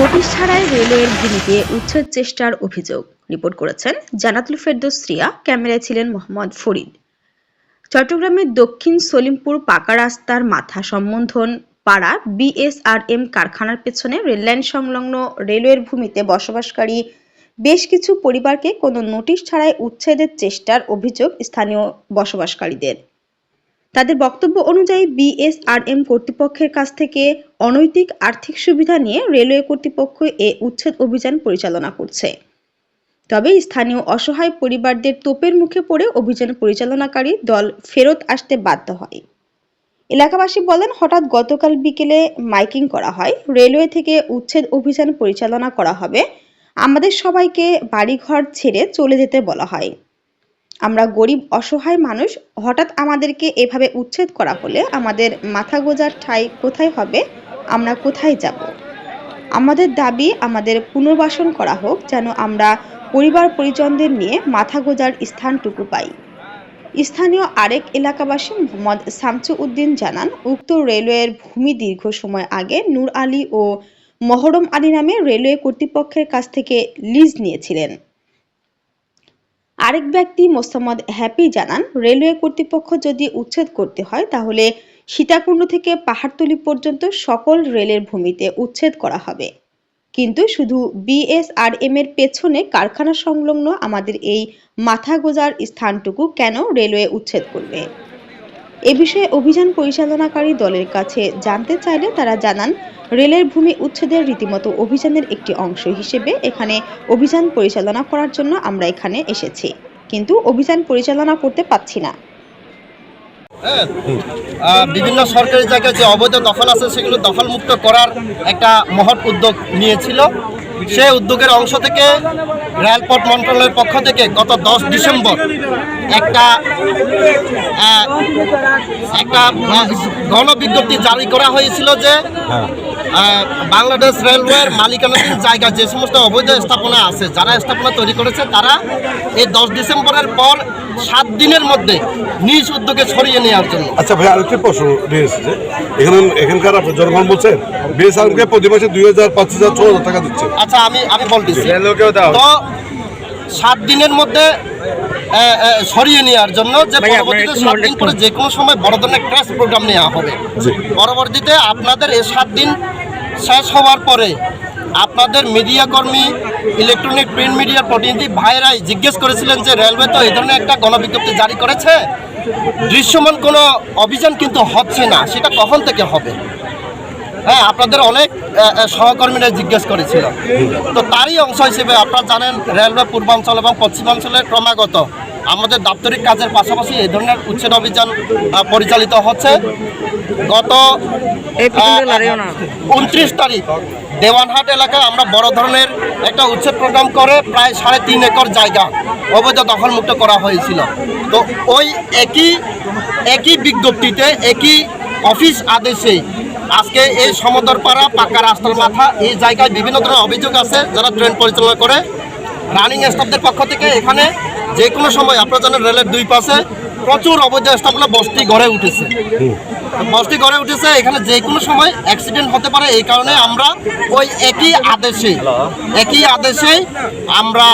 Notice ছাড়াই রেলওয়ের ভূমিতে উচ্ছেদ চেষ্টার অভিযোগ রিপোর্ট করেছেন জানাতুল ফেরদৌস রিয়া ক্যামেরায় ছিলেন মোহাম্মদ ফরিদ। চট্টগ্রামের দক্ষিণ সলিমপুর পাকা রাস্তার মাথা সম্বন্ধন পাড়া বিএসআরএম কারখানার পেছনে রেললাইন সংলগ্ন রেলওয়ের ভূমিতে বসবাসকারী বেশ কিছু পরিবারকে কোনো নোটিশ ছাড়াই উচ্ছেদের চেষ্টার অভিযোগ স্থানীয় বসবাসকারীদের। তাদের বক্তব্য অনুযায়ী বিএসআরএম কর্তৃপক্ষের কাছ থেকে অনৈতিক আর্থিক সুবিধা নিয়ে রেলওয়ে কর্তৃপক্ষ এ উচ্ছেদ অভিযান পরিচালনা করছে। তবে স্থানীয় অসহায় পরিবারদের তোপের মুখে পড়ে অভিযান পরিচালনাকারী দল ফেরত আসতে বাধ্য হয়। এলাকাবাসী বলেন, হঠাৎ গতকাল বিকেলে মাইকিং করা হয়, রেলওয়ে থেকে উচ্ছেদ অভিযান পরিচালনা করা হবে। আমাদের সবাইকে বাড়িঘর ছেড়ে চলে যেতে বলা হয়। আমরা গরিব, অসহায় মানুষ, হঠাৎ আমাদেরকে এভাবে উচ্ছেদ করা হলে আমাদের মাথা গোজার ঠাঁই কোথায় হবে? আমরা কোথায় যাব? আমাদের দাবি আমাদের পুনর্বাসন করা হোক, যেন আমরা পরিবার পরিজনদের নিয়ে মাথা গোজার স্থানটুকু পাই। স্থানীয় আরেক এলাকাবাসী মোহাম্মদ শামসু উদ্দিন জানান, উক্ত রেলওয়ের ভূমি দীর্ঘ সময় আগে নূর আলী ও মহরম আলী নামে রেলওয়ে কর্তৃপক্ষের কাছ থেকে লিজ নিয়েছিলেন। আরেক ব্যক্তি মোসাম্মদ হ্যাপি জানান, রেলওয়ে কর্তৃপক্ষ যদি উচ্ছেদ করতে হয়, তাহলে সীতাকুণ্ড থেকে পাহাড়তলি পর্যন্ত সকল রেলের ভূমিতে উচ্ছেদ করা হবে। কিন্তু শুধু বিএসআরএম এর পেছনে কারখানা সংলগ্ন আমাদের এই মাথা গোজার স্থানটুকু কেন রেলওয়ে উচ্ছেদ করবে? এ বিষয়ে অভিযান পরিচালনাকারী দলের কাছে জানতে চাইলে তারা জানান, রেলের ভূমি উচ্ছেদের রীতিমতো অভিযানের একটি অংশ হিসেবে এখানে অভিযান পরিচালনা করার জন্য আমরা এখানে এসেছি। কিন্তু অভিযান পরিচালনা করতে পারছি না। হ্যাঁ। বিভিন্ন সরকারি জায়গায় যে অবৈধ দখল আছে, সেগুলো দখলমুক্ত করার একটা মহৎ উদ্যোগ নিয়েছিল। সেই উদ্যোগের অংশ থেকে রেলপথ মন্ত্রণালয়ের পক্ষ থেকে গত দশ ডিসেম্বর একটা একটা গণবিজ্ঞপ্তি জারি করা হয়েছিল যে আহ, বাংলাদেশ রেলওয়ের মালিকানাধীন জায়গা যে সমস্ত অবৈধ স্থাপনা আছে যারা স্থাপনা তৈরি করেছে তারা এই দশ ডিসেম্বরের পর সাত দিনের মধ্যে নিজ উদ্যোগে সরিয়ে নেওয়ার জন্য। আচ্ছা ভাই আরেকটি প্রশ্ন নিয়ে এসেছে এখানে এখানকার আপনার জনগণ বলছেন বিএসআরকে প্রতি মাসে দুই হাজার পাঁচ হাজার ছ হাজার টাকা দিচ্ছে। আচ্ছা আমি আমি বলতেছি। তো সাত দিনের মধ্যে সরিয়ে নেওয়ার জন্য যে পরবর্তীতে সাত দিন পরে যে কোনো সময় বড় ধরনের ক্র্যাশ প্রোগ্রাম নেওয়া হবে। পরবর্তীতে আপনাদের এই সাত দিন শেষ হওয়ার পরে আপনাদের মিডিয়া কর্মী ইলেকট্রনিক প্রিন্ট মিডিয়ার প্রতিনিধি ভাইরাই জিজ্ঞেস করেছিলেন যে রেলওয়ে তো এই ধরনের একটা গণবিজ্ঞপ্তি জারি করেছে। দৃশ্যমান কোনো অভিযান কিন্তু হচ্ছে না সেটা কখন থেকে হবে? হ্যাঁ আপনাদের অনেক সহকর্মীরা জিজ্ঞেস করেছিল। তো তারই অংশ হিসেবে আপনারা জানেন রেলওয়ে পূর্বাঞ্চল এবং পশ্চিমাঞ্চলে ক্রমাগত আমাদের দাপ্তরিক কাজের পাশাপাশি এই ধরনের উচ্ছেদ অভিযান পরিচালিত হচ্ছে। গত উনত্রিশ তারিখ দেওয়ানহাট এলাকায় আমরা বড় ধরনের একটা উচ্ছেদ প্রোগ্রাম করে প্রায় সাড়ে তিন একর জায়গা অবৈধ দখলমুক্ত করা হয়েছিল। তো ওই একই একই বিজ্ঞপ্তিতে একই অফিস আদেশে আজকে এই সমতর পাড়া পাকা রাস্তার মাথা, এই জায়গায় বিভিন্ন ধরনের অভিযোগ আছে যারা ট্রেন পরিচালনা করে। রানিং স্টাফদের পক্ষ থেকে এখানে যে কোনো সময় আপনারা জানেন রেলের দুই পাশে প্রচুর অবৈধ স্টাফরা বস্তি গড়ে উঠেছে। বস্তি গড়ে উঠেছে, এখানে যে কোনো সময় অ্যাক্সিডেন্ট হতে পারে, এই কারণে আমরা ওই একই আদেশে একই আদেশে আমরা